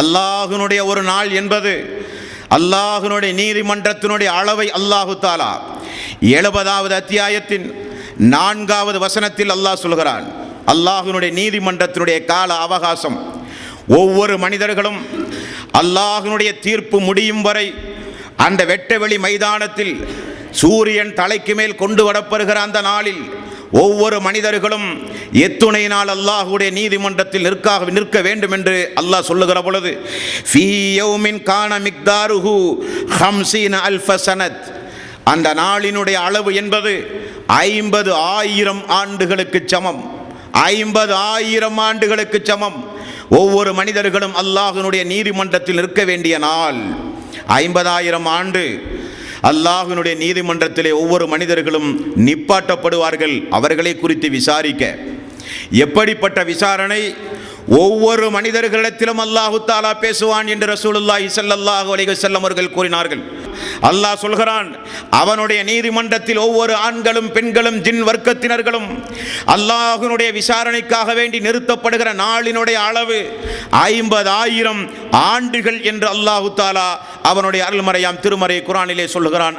அல்லாஹினுடைய ஒரு நாள் என்பது அல்லாஹினுடைய நீதிமன்றத்தினுடைய அளவை அல்லாஹு தாலா. எழுபதாவது அத்தியாயத்தின் நான்காவது வசனத்தில் அல்லாஹ் சொல்கிறான். அல்லாஹினுடைய நீதிமன்றத்தினுடைய கால அவகாசம். ஒவ்வொரு மனிதர்களும் அல்லாஹினுடைய தீர்ப்பு முடியும் வரை அந்த வெட்டவெளி மைதானத்தில் சூரியன் தலைக்கு மேல் கொண்டு வரப்படுகிற அந்த நாளில் ஒவ்வொரு மனிதர்களும் எத்துணை நாள் அல்லாஹுடைய நீதிமன்றத்தில் நிற்காக நிற்க வேண்டும் என்று அல்லாஹ் சொல்லுகிற பொழுது ஃபீயோமின் கான மிக்தாருஹு ஹம்சீன் அல்ஃப சனத். அந்த நாளினுடைய அளவு என்பது ஐம்பது ஆயிரம் ஆண்டுகளுக்கு சமம். ஐம்பது ஆயிரம் ஆண்டுகளுக்கு சமம். ஒவ்வொரு மனிதர்களும் அல்லாஹினுடைய நீதிமன்றத்தில் நிற்க வேண்டிய நாள் ஐம்பதாயிரம் ஆண்டு. அல்லாஹினுடைய நீதிமன்றத்திலே ஒவ்வொரு மனிதர்களும் நிப்பாட்டப்படுவார்கள். அவர்களை குறித்து விசாரிக்க. எப்படிப்பட்ட விசாரணை? ஒவ்வொரு மனிதர்களிடத்திலும் அல்லாஹு தாலா பேசுவான் என்று ரசூலுல்லாஹி ஸல்லல்லாஹு அலைஹி வஸல்லம் அவர்கள் கூறினார்கள். அல்லாஹ் சொல்கிறான் அவனுடைய நீதிமன்றத்தில் ஒவ்வொரு ஆண்களும் பெண்களும் ஜின் வர்க்கத்தினர்களும் அல்லாஹினுடைய விசாரணைக்காக வேண்டி நிறுத்தப்படுகிற நாளினுடைய அளவு ஐம்பதாயிரம் ஆண்டுகள் என்று அல்லாஹு தாலா அவனுடைய அருள்மறையாம் திருமறை குரானிலே சொல்லுகிறான்.